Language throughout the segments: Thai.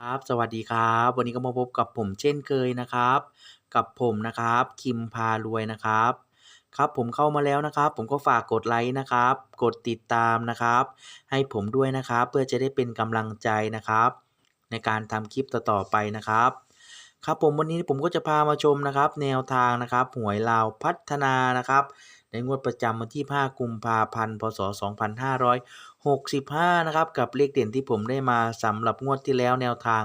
ครับสวัสดีครับ วันนี้ก็มาพบกับผมเช่นเคยนะครับ กับผมนะครับคิมพารวยนะครับ ครับผมเข้ามาแล้วนะครับ ผมก็ฝากกดไลค์นะครับ กดติดตามนะครับ ให้ผมด้วยนะครับ เพื่อจะได้เป็นกำลังใจนะครับ ในการทำคลิปต่อๆไปนะครับ ครับผมวันนี้ผมก็จะพามาชมนะครับ แนวทางนะครับหวยลาวพัฒนานะครับ ในงวดประจำวันที่ 5 กุมภาพันธ์ พศ 2565 นะครับ กับเลขเด่นที่ผมได้มาสำหรับงวดที่แล้วแนวทาง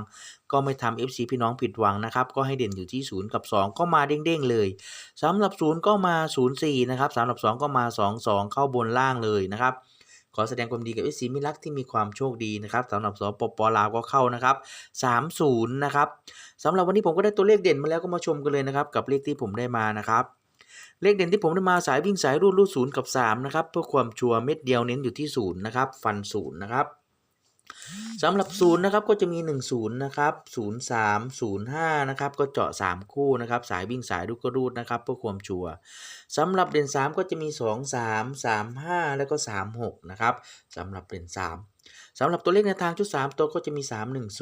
ก็ไม่ทำ FC พี่น้องผิดหวังนะครับ ก็ให้เด่นอยู่ที่ 0 กับ 2 ก็มาเด้งๆเลยสำหรับ 0 ก็มา 04 นะครับสำหรับ 2 ก็มา 22 เข้าบนล่างเลยนะครับ ขอแสดงความดีกับ FC มิลักที่มีความโชคดีนะครับสำหรับสปปลาวก็เข้านะครับ30นะครับสำหรับวันนี้ผมก็ได้ตัวเลขเด่นมาแล้วก็มาชมกันเลยนะครับกับเลขที่ผมได้มานะครับเลขเด่นที่ผมได้มาสายวิ่งสายรูดรูดศูนย์กับ3นะครับเพื่อความชัวร์เม็ดเดียวเน้นอยู่ที่0นะครับฟัน0นะครับ สำหรับ0นย์นะครับก็จะมี 1 0นะครับ0 3 0 5นะครับก็เจาะ 3 คู่นะครับสายวิ่งสายรูดก็รูดนะครับเพื่อความชัวร์สำหรับเด่น3ก็จะมี 2 3 3 5 แล้วก็ 3 6นะครับสำหรับเด่น3สำหรับตัวเลขในทางชุด 3 ตัวก็จะมี 3 1 0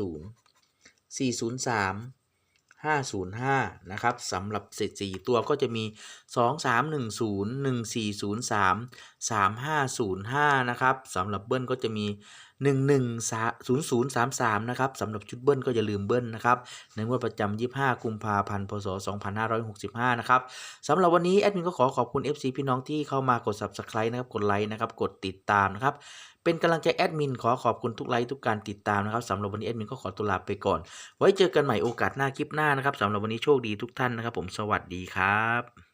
403 505 นะครับสำหรับเศษสี่ตัวก็จะมี 2 3 1 0 1 4 0 3 3 5 0 5 นะครับสำหรับเบิ้ลก็จะมี 1 0 0 3 3 นะครับสำหรับชุดเบิ้ลก็อย่าลืมเบิ้ลนะครับในงวดประจำ 25 กุมภาพันธ์ พศ 2565 นะครับสำหรับวันนี้แอดมินก็ขอขอบคุณ FC พี่น้องที่เข้ามากด Subscribe นะครับ กดไลค์นะครับ กดติดตามนะครับ เป็นกำลังใจแอดมินขอขอบคุณทุกไลค์ทุกการติดตามนะครับสำหรับวันนี้แอดมินก็ขอตัวลาไปก่อน ไว้เจอกันใหม่โอกาสหน้าคลิปหน้านะครับสำหรับวันนี้โชคดีทุกท่านนะครับ ผมสวัสดีครับ